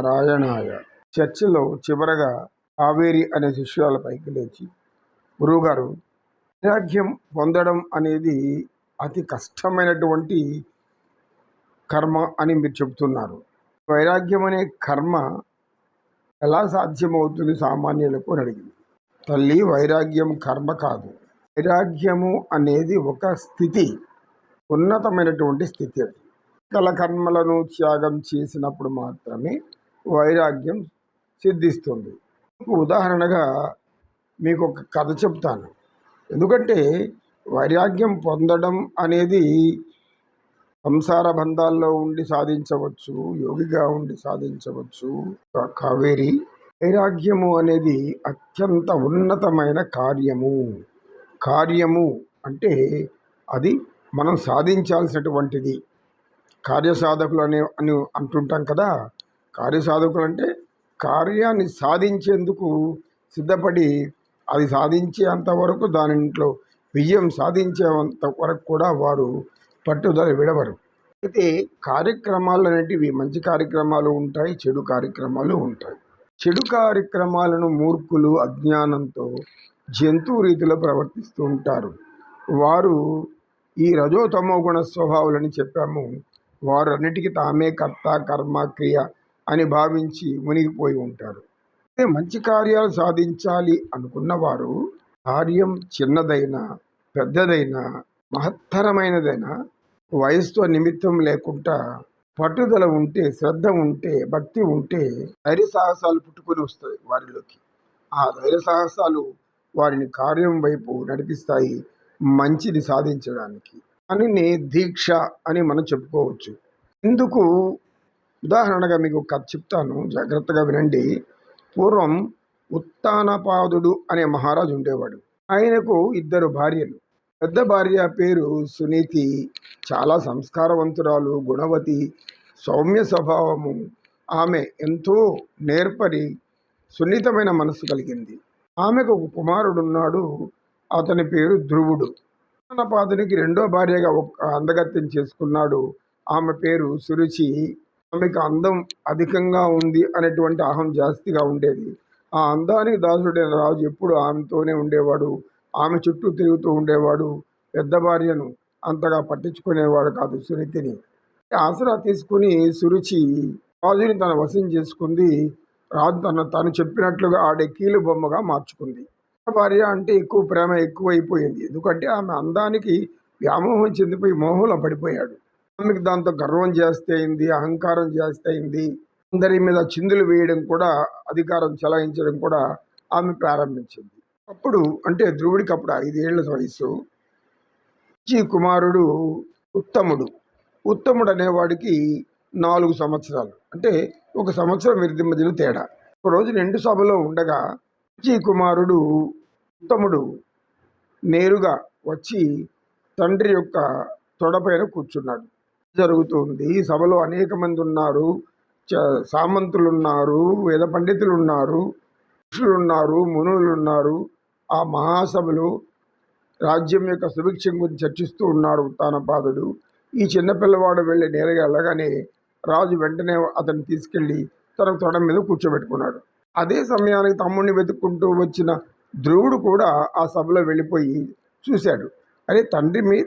నారాయణాయ. చర్చిలో చివరగా కావేరి అనే శిష్యురాల పైకి లేచి గురువుగారు వైరాగ్యం పొందడం అనేది అతి కష్టమైనటువంటి కర్మ అని మీరు చెబుతున్నారు. వైరాగ్యం అనే కర్మ ఎలా సాధ్యమవుతుంది సామాన్యులకు అని అడిగింది. తల్లి వైరాగ్యం కర్మ కాదు. వైరాగ్యము అనేది ఒక స్థితి ఉన్నతమైనటువంటి స్థితి అది. కల కర్మలను త్యాగం చేసినప్పుడు మాత్రమే వైరాగ్యం సిద్ధిస్తుంది. ఉదాహరణగా మీకు ఒక కథ చెప్తాను. ఎందుకంటే వైరాగ్యం పొందడం అనేది సంసార బంధాల్లో ఉండి సాధించవచ్చు యోగిగా ఉండి సాధించవచ్చు. కావేరి వైరాగ్యము అనేది అత్యంత ఉన్నతమైన కార్యము. కార్యము అంటే అది మనం సాధించాల్సినటువంటిది. కార్యసాధకులు అనే అని అంటుంటాం కదా కార్య సాధకులు అంటే కార్యాన్ని సాధించేందుకు సిద్ధపడి అది సాధించేంత వరకు దానింట్లో విజయం సాధించేంత వరకు కూడా వారు పట్టుదల విడవరు. అయితే కార్యక్రమాలు అనేటివి మంచి కార్యక్రమాలు ఉంటాయి చెడు కార్యక్రమాలు ఉంటాయి. చెడు కార్యక్రమాలను మూర్ఖులు అజ్ఞానంతో జంతువు రీతిలో ప్రవర్తిస్తూ ఉంటారు. వారు ఈ రజోతమో గుణ స్వభావాలని చెప్పాము. వారు అన్నిటికీ తామే కర్త కర్మ క్రియ అని భావించి మునిగిపోయి ఉంటారు. అదే మంచి కార్యాలు సాధించాలి అనుకున్న వారు కార్యం చిన్నదైనా పెద్దదైనా మహత్తరమైనదైనా వయసుతో నిమిత్తం లేకుండా పట్టుదల ఉంటే శ్రద్ధ ఉంటే భక్తి ఉంటే ధైర్య సాహసాలు పుట్టుకొని వస్తాయి వారిలోకి. ఆ ధైర్య సాహసాలు వారిని కార్యం వైపు నడిపిస్తాయి మంచిది సాధించడానికి. అని నే దీక్ష అని మనం చెప్పుకోవచ్చు. ఇందుకు ఉదాహరణగా మీకు కథ చెప్తాను. జాగ్రత్తగా వినండి. పూర్వం ఉత్తానపాదుడు అనే మహారాజు ఉండేవాడు. ఆయనకు ఇద్దరు భార్యలు. పెద్ద భార్య పేరు సునీతి. చాలా సంస్కారవంతురాలు గుణవతి సౌమ్య స్వభావము. ఆమె ఎంతో నేర్పరి సున్నితమైన మనసు కలిగింది. ఆమెకు ఒక కుమారుడు ఉన్నాడు. అతని పేరు ధ్రువుడు. ఉత్తానపాదునికి రెండో భార్యగా ఒక అందగత్యం చేసుకున్నాడు. ఆమె పేరు సురుచి. ఆమెకు అందం అధికంగా ఉంది అనేటువంటి అహం జాస్తిగా ఉండేది. ఆ అందానికి దాసుడైన రాజు ఎప్పుడు ఆమెతోనే ఉండేవాడు. ఆమె చుట్టూ తిరుగుతూ ఉండేవాడు. పెద్ద భార్యను అంతగా పట్టించుకునేవాడు కాదు సునీతిని. ఆసరా తీసుకుని సురుచి రాజుని తన వశం చేసుకుంది. రాజు తన తను చెప్పినట్లుగా ఆడే కీలు బొమ్మగా మార్చుకుంది. భార్య అంటే ఎక్కువ ప్రేమ ఎక్కువైపోయింది. ఎందుకంటే ఆమె అందానికి వ్యామోహం చెందిపోయి మోహంలో పడిపోయాడు. ఆమెకు దాంతో గర్వం చేస్తే అయింది అహంకారం చేస్తే అయింది. అందరి మీద చిందులు వేయడం కూడా అధికారం చెలాయించడం కూడా ఆమె ప్రారంభించింది. అప్పుడు అంటే ధ్రువుడికి అప్పుడు ఐదేళ్ళ వయసు. జీ కుమారుడు ఉత్తముడు. ఉత్తముడు అనేవాడికి నాలుగు సంవత్సరాలు. అంటే ఒక సంవత్సరం వీరి మధ్యలో తేడా. ఒక రోజు రెండు సభలో ఉండగా జీ కుమారుడు ఉత్తముడు నేరుగా వచ్చి తండ్రి యొక్క తొడపైన కూర్చున్నాడు. జరుగుతుంది. సభలో అనేక మంది ఉన్నారు. చ- సామంతులు ఉన్నారు వేద పండితులు ఉన్నారు ఋషులు ఉన్నారు మునులు ఉన్నారు ఆ మహాసభలో రాజ్యం యొక్క సుభిక్షం గురించి చర్చిస్తూ ఉన్నాడు ఉత్తానపాదుడు ఈ చిన్నపిల్లవాడు వెళ్ళి నేరుగా వెళ్ళగానే రాజు వెంటనే అతన్ని తీసుకెళ్ళి తన తొడ మీద కూర్చోబెట్టుకున్నాడు. అదే సమయానికి తమ్ముడిని వెతుక్కుంటూ వచ్చిన ధ్రువుడు కూడా ఆ సభలో వెళ్ళిపోయి చూశాడు. అరే తండ్రి మీ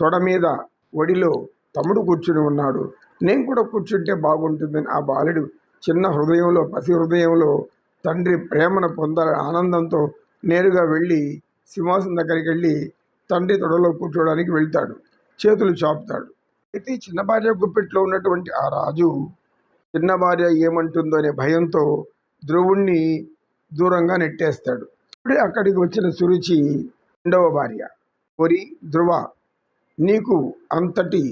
తొడ మీద ఒడిలో తమ్ముడు కూర్చుని ఉన్నాడు. నేను కూడా కూర్చుంటే బాగుంటుందని ఆ బాలుడు చిన్న హృదయంలో పసి హృదయంలో తండ్రి ప్రేమను పొందాలని ఆనందంతో నేరుగా వెళ్ళి సింహాసనం దగ్గరికి వెళ్ళి తండ్రి తొడలో కూర్చోవడానికి వెళ్తాడు. చేతులు చాపుతాడు. అయితే చిన్న భార్య గుప్పెట్లో ఉన్నటువంటి ఆ రాజు చిన్న భార్య ఏమంటుందో అనే భయంతో ధ్రువుణ్ణి దూరంగా నెట్టేస్తాడు. ఇప్పుడే అక్కడికి వచ్చిన సురుచి రెండవ భార్య ఒరి ధ్రువ నీకు అంతటి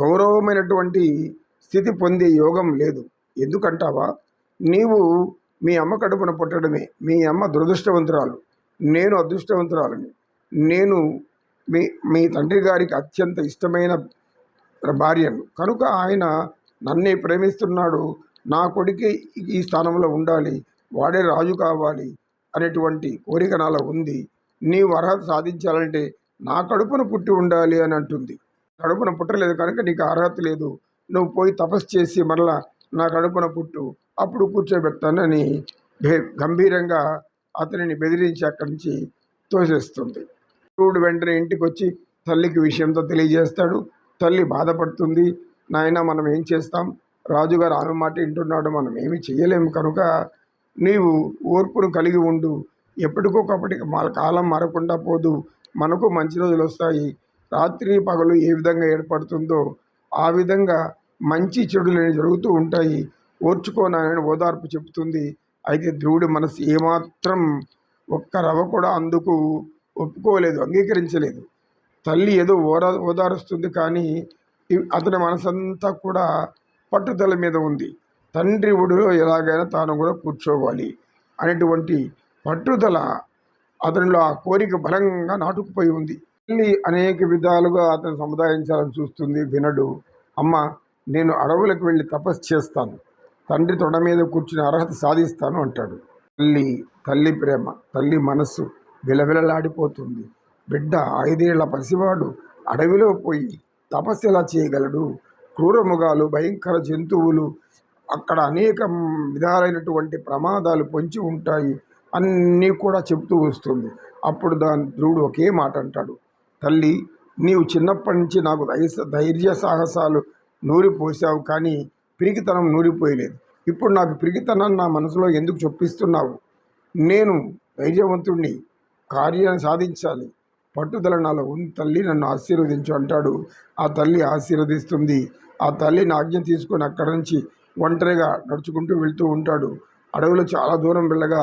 గౌరవమైనటువంటి స్థితి పొందే యోగం లేదు. ఎందుకంటావా? నీవు మీ అమ్మ కడుపున పుట్టడమే. మీ అమ్మ దురదృష్టవంతురాలు. నేను అదృష్టవంతురాలని. నేను మీ మీ తండ్రి గారికి అత్యంత ఇష్టమైన భార్యను. కనుక ఆయన నన్నే ప్రేమిస్తున్నాడు. నా కొడుకే ఈ స్థానంలో ఉండాలి. వాడే రాజు కావాలి అనేటువంటి కోరిక నాలో ఉంది. నీవు అర్హత సాధించాలంటే నా కడుపున పుట్టి ఉండాలి అని అంటుంది. కడుపున పుట్టలేదు కనుక నీకు అర్హత లేదు. నువ్వు పోయి తపస్సు చేసి మరలా నా కడుపున పుట్టు. అప్పుడు కూర్చోబెడతానని భే- గంభీరంగా అతనిని బెదిరించి అక్కడి నుంచి తోసేస్తుంది. శివుడు వెంటనే ఇంటికి వచ్చి తల్లికి విషయంతో తెలియజేస్తాడు. తల్లి బాధపడుతుంది. నాయన మనం ఏం చేస్తాం? రాజుగారు ఆమె మాట వింటున్నాడు. మనం ఏమి చేయలేము కనుక నీవు ఓర్పును కలిగి ఉండు. ఎప్పటికొకప్పటికి మా కాలం మారకుండా పోదు. మనకు మంచి రోజులు వస్తాయి. రాత్రి పగలు ఏ విధంగా ఏర్పడుతుందో ఆ విధంగా మంచి చెడులని జరుగుతూ ఉంటాయి. ఓర్చుకోనని ఓదార్పు చెబుతుంది. అయితే ధ్రువుడి మనసు ఏమాత్రం ఒక్క రవ కూడా అందుకు ఒప్పుకోలేదు అంగీకరించలేదు. తల్లి ఏదో ఓరా ఓదారుస్తుంది కానీ అతని మనసంతా కూడా పట్టుదల మీద ఉంది. తండ్రి ఒడిలో ఎలాగైనా తాను కూడా కూర్చోవాలి అనేటువంటి పట్టుదల అతనిలో ఆ కోరిక బలంగా నాటుకుపోయి ఉంది. తల్లి అనేక విధాలుగా అతను సముదాయించాలని చూస్తుంది వినడు. అమ్మ నేను అడవులకు వెళ్ళి తపస్సు చేస్తాను. తండ్రి తొడ మీద కూర్చుని అర్హత సాధిస్తాను అంటాడు. తల్లి తల్లి ప్రేమ తల్లి మనస్సు విలవిలలాడిపోతుంది. బిడ్డ ఐదేళ్ళ పసివాడు అడవిలో పోయి తపస్సు ఎలా చేయగలడు? క్రూరముగాలు భయంకర జంతువులు అక్కడ అనేక విధాలైనటువంటి ప్రమాదాలు పొంచి ఉంటాయి అన్నీ కూడా చెప్తూ వస్తుంది. అప్పుడు దాని ధ్రువుడు ఒకే మాట అంటాడు. తల్లి నీవు చిన్నప్పటి నుంచి నాకు ధైర్య ధైర్య సాహసాలు నూరిపోసావు కానీ పిరికితనం నూరిపోయలేదు. ఇప్పుడు నాకు పిరికితనం నా మనసులో ఎందుకు చొప్పిస్తున్నావు? నేను ధైర్యవంతుణ్ణి కార్యాన్ని సాధించాలి. పట్టుదల నాలో ఉంది తల్లి నన్ను ఆశీర్వదించు అంటాడు. ఆ తల్లి ఆశీర్వదిస్తుంది. ఆ తల్లి ఆజ్ఞ తీసుకొని అక్కడి నుంచి ఒంటరిగా నడుచుకుంటూ వెళ్తూ ఉంటాడు. అడవిలో చాలా దూరం వెళ్ళగా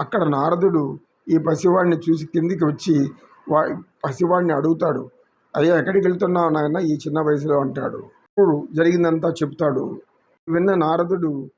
అక్కడ నారదుడు ఈ పసివాడిని చూసి కిందికి వచ్చి వా పసివాడిని అడుగుతాడు అయ్యా ఎక్కడికి వెళ్తున్నావు నాయన? ఈ చిన్న వయసులో అంటాడు. ఇప్పుడు జరిగిందంతా చెప్తాడు. విన్న నారదుడు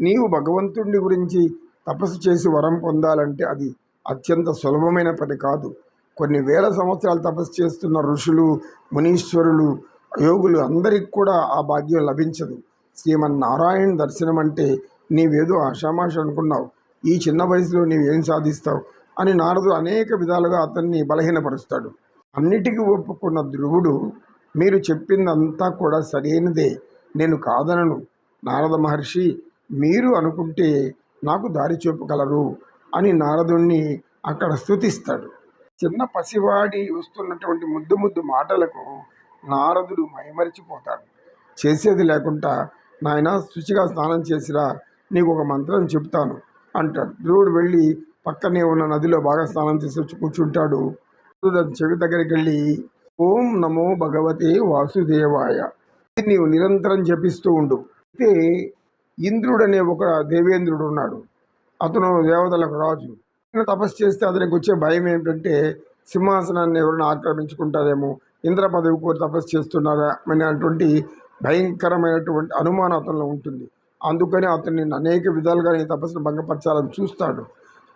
నీవు భగవంతుడి గురించి తపస్సు చేసి వరం పొందాలంటే అది అత్యంత సులభమైన పని కాదు. కొన్ని వేల సంవత్సరాలు తపస్సు చేస్తున్న ఋషులు మునీశ్వరులు యోగులు అందరికి కూడా ఆ భాగ్యం లభించదు. శ్రీమన్నారాయణ దర్శనం అంటే నీవేదో ఆషామాష అనుకున్నావు. ఈ చిన్న వయసులో నీవేం సాధిస్తావు? అని నారదుడు అనేక విధాలుగా అతన్ని బలహీనపరుస్తాడు. అన్నిటికీ ఒప్పుకున్న ధ్రువుడు మీరు చెప్పిందంతా కూడా సరైనదే నేను కాదనను. నారద మహర్షి మీరు అనుకుంటే నాకు దారి చూపగలరు అని నారదుణ్ణి అక్కడ స్థుతిస్తాడు చిన్న పసివాడి వస్తున్నటువంటి ముద్దు ముద్దు మాటలకు నారదుడు మైమరిచిపోతాడు. చేసేది లేకుండా నాయన శుచిగా స్నానం చేసిరా నీకు ఒక మంత్రం చెప్తాను అంటాడు. ధ్రువుడు వెళ్ళి పక్కనే ఉన్న నదిలో బాగా స్నానం చేసి వచ్చి కూర్చుంటాడు. చెవి దగ్గరికి వెళ్ళి ఓం నమో భగవతే వాసుదేవాయ నీవు నిరంతరం జపిస్తూ ఉండు. అయితే ఇంద్రుడు అనే ఒక దేవేంద్రుడు ఉన్నాడు. అతను దేవతలకు రాజు. తపస్సు చేస్తే అతనికి వచ్చే భయం ఏమిటంటే సింహాసనాన్ని ఎవరైనా ఆక్రమించుకుంటారేమో ఇంద్ర పదవి కోరి తపస్సు చేస్తున్నారా అనేటువంటి భయంకరమైనటువంటి అనుమానం అతనిలో ఉంటుంది. అందుకని అతన్ని అనేక విధాలుగా నీ తపస్సును భంగపరచాలని చూస్తాడు.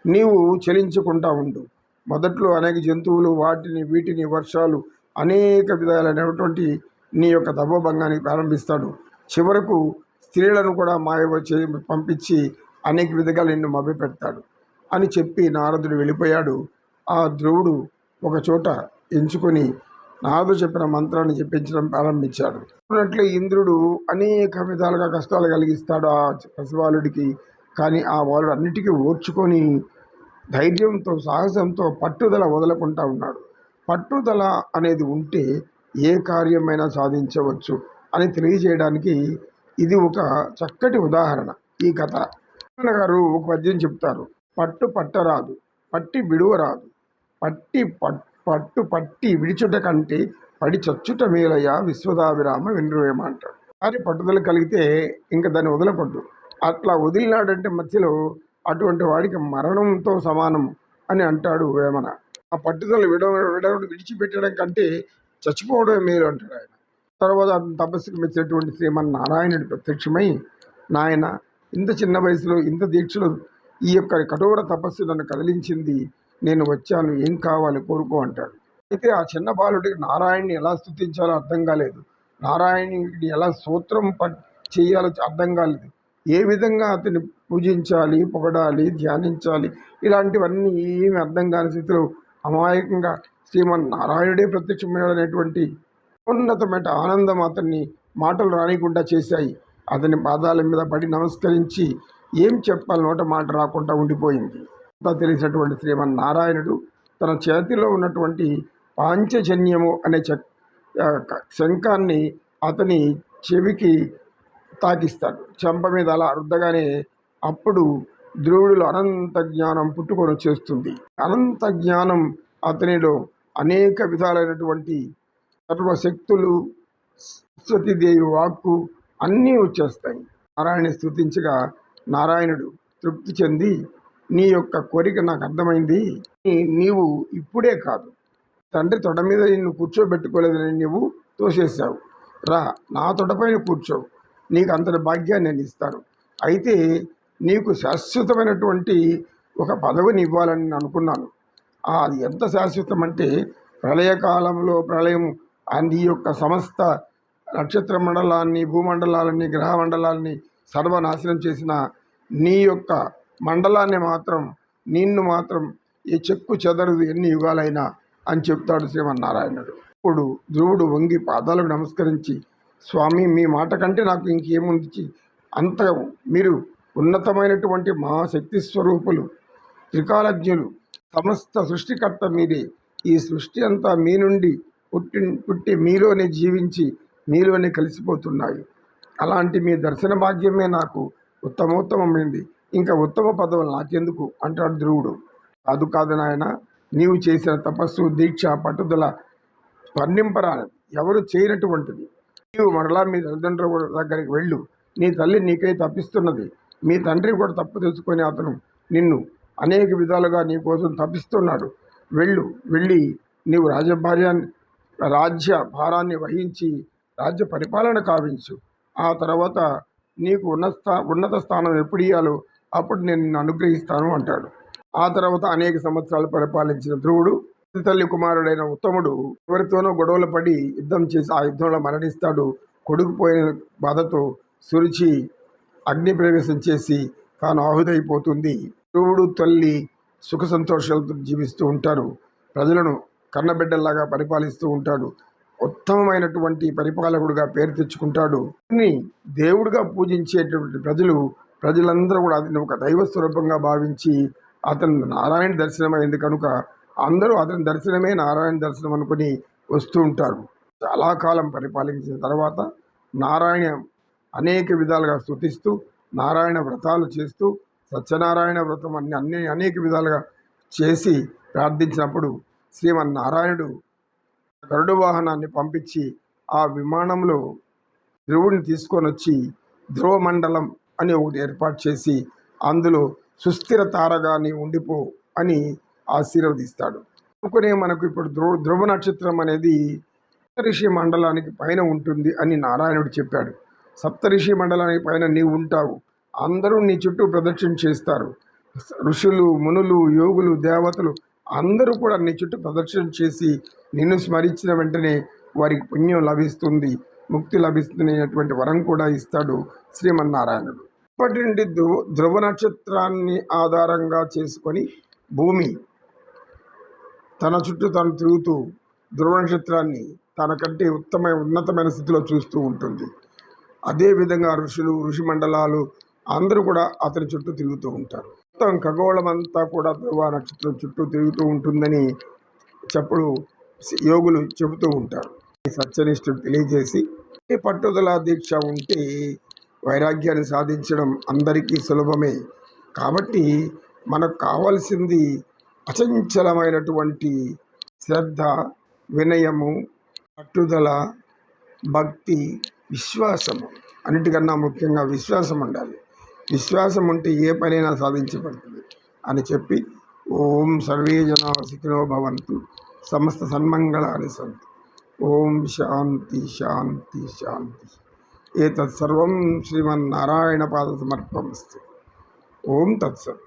నీవు చలించకుండా ఉండు. మొదట్లో అనేక జంతువులు వాటిని వీటిని వర్షాలు అనేక విధాలైనటువంటి నీ యొక్క తపోభంగానికి ప్రారంభిస్తాడు. చివరకు స్త్రీలను కూడా మాయ చే పంపించి అనేక విధంగా నిన్ను మభ్యపెడతాడు అని చెప్పి నారదుడు వెళ్ళిపోయాడు. ఆ ధ్రువుడు ఒక చోట ఎంచుకొని నారదు చెప్పిన మంత్రాన్ని చెప్పించడం ప్రారంభించాడు. ఉన్నట్లే ఇంద్రుడు అనేక విధాలుగా కష్టాలు కలిగిస్తాడు ఆ పసిబాలుడికి. కానీ ఆ బాలుడు అన్నిటికీ ఓర్చుకొని ధైర్యంతో సాహసంతో పట్టుదల వదలకుండా ఉన్నాడు. పట్టుదల అనేది ఉంటే ఏ కార్యమైనా సాధించవచ్చు అని తెలియజేయడానికి ఇది ఒక చక్కటి ఉదాహరణ ఈ కథ. గారు ఒక పద్యం చెప్తారు. పట్టు పట్టరాదు పట్టి విడువరాదు. పట్టి పట్టు పట్టి విడిచుట కంటే పడి చచ్చుట మేలయ్య విశ్వదాభిరామ వినురేమ అంటాడు. కానీ పట్టుదల కలిగితే ఇంకా దాన్ని వదలకూడదు. అట్లా వదిలినాడంటే మధ్యలో అటువంటి వాడికి మరణంతో సమానం అని అంటాడు వేమన. ఆ పట్టుదల విడ విడవడం విడిచిపెట్టడం కంటే చచ్చిపోవడమే మేలు అంటాడు ఆయన. తర్వాత అతను తపస్సుకు మెచ్చినటువంటి శ్రీమన్నారాయణుడు ప్రత్యక్షమై నాయన ఇంత చిన్న వయసులో ఇంత దీక్షలో ఈ యొక్క కఠోర తపస్సు నన్ను కదిలించింది. నేను వచ్చాను. ఏం కావాలి? కోరుకో అంటాడు. అయితే ఆ చిన్న బాలుడికి నారాయణ్ణి ఎలా స్థుతించాలో అర్థం కాలేదు. నారాయణుడిని ఎలా సూత్రం ప చేయాలో అర్థం కాలేదు. ఏ విధంగా అతన్ని పూజించాలి పొగడాలి ధ్యానించాలి ఇలాంటివన్నీ ఏమి అర్థం కాని స్థితిలో అమాయకంగా శ్రీమన్నారాయణుడే ప్రత్యక్షమైనటువంటి ఉన్నతమైన ఆనందం అతన్ని మాటలు రానికుండా చేశాయి. అతని పాదాల మీద పడి నమస్కరించి ఏం చెప్పాలి నోట మాట రాకుండా ఉండిపోయింది. అంతా తెలిసినటువంటి శ్రీమన్నారాయణుడు తన చేతిలో ఉన్నటువంటి పాంచజన్యము అనే చ శంఖాన్ని అతని చెవికి తాకిస్తాడు. చెంప మీద అలా రుద్దగానే అప్పుడు ధ్రువుడిలో అనంత జ్ఞానం పుట్టుకొని వచ్చేస్తుంది. అనంత జ్ఞానం అతనిలో అనేక విధాలైనటువంటి సర్వశక్తులు సరస్వతీదేవి వాక్కు అన్నీ వచ్చేస్తాయి. నారాయణ స్థుతించగా నారాయణుడు తృప్తి చెంది నీ యొక్క కోరిక నాకు అర్థమైంది. నీవు ఇప్పుడే కాదు. తండ్రి తొడ మీద నిన్ను కూర్చోబెట్టుకోలేదని నీవు తోసేసావు రా నా తొడపైన కూర్చోవు నీకు అంతటి భాగ్యాన్ని నేను ఇస్తాను. అయితే నీకు శాశ్వతమైనటువంటి ఒక పదవిని ఇవ్వాలని నేను అనుకున్నాను. ఆ, అది ఎంత శాశ్వతం అంటే ప్రళయకాలంలో ప్రళయం అంది యొక్క సమస్త నక్షత్ర మండలాన్ని భూమండలాలని గ్రహ మండలాలని సర్వనాశనం చేసిన నీ యొక్క మండలాన్ని మాత్రం నిన్ను మాత్రం ఈ చెక్కు చెదరదు ఎన్ని యుగాలైనా అని చెప్తాడు శ్రీమన్నారాయణుడు. ఇప్పుడు ధ్రువుడు వంగి పాదాలకు నమస్కరించి స్వామి మీ మాట కంటే నాకు ఇంకేముంది? అంత మీరు ఉన్నతమైనటువంటి మహాశక్తి స్వరూపులు త్రికాలజ్ఞులు సమస్త సృష్టికర్త మీరే. ఈ సృష్టి అంతా మీ నుండి పుట్టి పుట్టి మీలోనే జీవించి మీలోనే కలిసిపోతున్నాయి. అలాంటి మీ దర్శన భాగ్యమే నాకు ఉత్తమోత్తమైంది ఇంకా ఉత్తమ పదవులు నాకెందుకు? అంటాడు ధ్రువుడు. కాదు కాదు నాయన నీవు చేసిన తపస్సు దీక్ష పట్టుదల వర్ణింపరానిది ఎవరు చేయనటువంటిది? నీవు మరలా మీ తల్లిదండ్రుల దగ్గరికి వెళ్ళు. నీ తల్లి నీకై తప్పిస్తున్నది. మీ తండ్రి కూడా తప్పు తెలుసుకొని అతను నిన్ను అనేక విధాలుగా నీ కోసం తప్పిస్తున్నాడు. వెళ్ళు. వెళ్ళి నీవు రాజభార్యాన్ని రాజ్య భారాన్ని వహించి రాజ్య పరిపాలన కావించు. ఆ తర్వాత నీకు ఉన్నత స్థా ఉన్నత స్థానం ఎప్పుడు ఇయ్యాలో అప్పుడు నేను నిన్ను అనుగ్రహిస్తాను అంటాడు. ఆ తర్వాత అనేక సంవత్సరాలు పరిపాలించిన ధ్రువుడు తల్లి కుమారుడైన ఉత్తముడు ఎవరితోనో గొడవలు పడి యుద్ధం చేసి ఆ యుద్ధంలో మరణిస్తాడు. కొడుకుపోయిన బాధతో సురుచి అగ్ని ప్రవేశం చేసి తాను ఆహుతైపోతుంది. ధ్రువుడు తల్లి సుఖ సంతోషాలతో జీవిస్తూ ఉంటారు. ప్రజలను కన్నబిడ్డల్లాగా పరిపాలిస్తూ ఉంటాడు. ఉత్తమమైనటువంటి పరిపాలకుడుగా పేరు తెచ్చుకుంటాడు. దేవుడిగా పూజించేటువంటి ప్రజలు ప్రజలందరూ కూడా అతన్ని ఒక దైవ స్వరూపంగా భావించి అతను నారాయణ దర్శనమైంది కనుక అందరూ అతని దర్శనమే నారాయణ దర్శనం అనుకుని వస్తూ ఉంటారు. చాలా కాలం పరిపాలించిన తర్వాత నారాయణ అనేక విధాలుగా స్థుతిస్తూ నారాయణ వ్రతాలు చేస్తూ సత్యనారాయణ వ్రతం అన్ని అన్ని అనేక విధాలుగా చేసి ప్రార్థించినప్పుడు శ్రీమన్నారాయణుడు గరుడు వాహనాన్ని పంపించి ఆ విమానంలో ధ్రువుడిని తీసుకొని వచ్చి ధ్రువమండలం అని ఒకటి ఏర్పాటు చేసి అందులో సుస్థిర తారగా ఉండిపో అని ఆశీర్వదిస్తాడు. అనుకునే మనకు ఇప్పుడు ధ్రువ ధ్రువ నక్షత్రం అనేది సప్తరిషి మండలానికి పైన ఉంటుంది అని నారాయణుడు చెప్పాడు. సప్తరిషి మండలానికి పైన నీవు ఉంటావు. అందరూ నీ చుట్టూ ప్రదక్షిణ చేస్తారు. ఋషులు మునులు యోగులు దేవతలు అందరూ కూడా నీ చుట్టూ ప్రదక్షిణ చేసి నిన్ను స్మరించిన వెంటనే వారికి పుణ్యం లభిస్తుంది. ముక్తి లభిస్తుంది అనేటువంటి వరం కూడా ఇస్తాడు శ్రీమన్నారాయణుడు. ఇప్పటి నుండి ధ్రువ ధ్రువ నక్షత్రాన్ని ఆధారంగా చేసుకొని భూమి తన చుట్టూ తను తిరుగుతూ ధ్రువ నక్షత్రాన్ని తనకంటే ఉత్తమ ఉన్నతమైన స్థితిలో చూస్తూ ఉంటుంది. అదేవిధంగా ఋషులు ఋషి మండలాలు అందరూ కూడా అతని చుట్టూ తిరుగుతూ ఉంటారు. మొత్తం ఖగోళం అంతా కూడా ధ్రువ నక్షత్రం చుట్టూ తిరుగుతూ ఉంటుందని చెప్పుడు యోగులు చెబుతూ ఉంటారు. సత్యనిష్ఠుడు తెలియజేసి ఈ పట్టుదల దీక్ష ఉంటే వైరాగ్యాన్ని సాధించడం అందరికీ సులభమే. కాబట్టి మనకు కావాల్సింది అచంచలమైనటువంటి శ్రద్ధ వినయము పట్టుదల భక్తి విశ్వాసము. అన్నిటికన్నా ముఖ్యంగా విశ్వాసం ఉండాలి. విశ్వాసం ఉంటే ఏ పనైనా సాధించబడుతుంది అని చెప్పి ఓం సర్వే జనా సుఖినో భవంతు. సమస్త సన్మంగళాన్ని సంతు ఓం శాంతి శాంతి శాంతి. ఏతత్ సర్వం శ్రీమన్నారాయణ పాద సమర్పమస్తు ఓం తత్సత్.